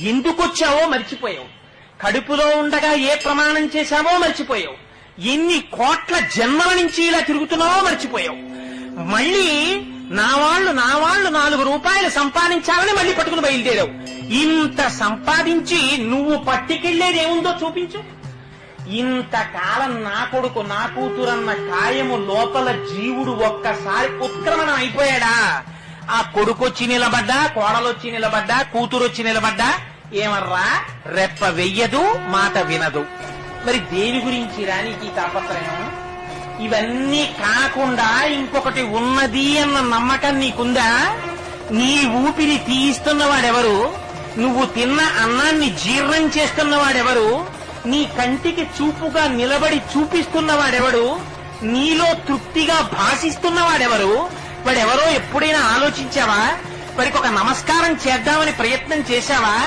ఎందుకు వచ్చావో మర్చిపోయావు. కడుపులో ఉండగా ఏ ప్రమాణం చేశావో మర్చిపోయావు. ఎన్ని కోట్ల జన్మల నుంచి ఇలా తిరుగుతున్నావో మర్చిపోయావు. మళ్ళీ నా వాళ్ళు నా వాళ్ళు నాలుగు రూపాయలు సంపాదించాలని మళ్ళీ పట్టుకుని బయలుదేరావు. ఇంత సంపాదించి నువ్వు పట్టుకెళ్ళేది ఏముందో చూపించు. ఇంతకాలం నా కొడుకు నా కూతురన్న కాయము లోపల జీవుడు ఒక్కసారి ఉత్క్రమణం అయిపోయాడా? ఆ కొడుకు వచ్చి నిలబడ్డా కోడలొచ్చి నిలబడ్డా కూతురొచ్చి నిలబడ్డా ఏమర్రా? రెప్ప వెయ్యదు మాట వినదు. మరి దేని గురించి రానికి తాపత్రయం? ఇవన్నీ కాకుండా ఇంకొకటి ఉన్నది అన్న నమ్మకం నీకుందా? నీ ఊపిరి తీయిస్తున్నవాడెవరు? నువ్వు తిన్న అన్నాన్ని జీర్ణం చేస్తున్నవాడెవరు? నీ కంటికి చూపుగా నిలబడి చూపిస్తున్నవాడెవడు? నీలో తృప్తిగా భాషిస్తున్నవాడెవరు? వాడెవరో ఎప్పుడైనా ఆలోచించావా? వారికి ఒక నమస్కారం చేద్దామని ప్రయత్నం చేశావా?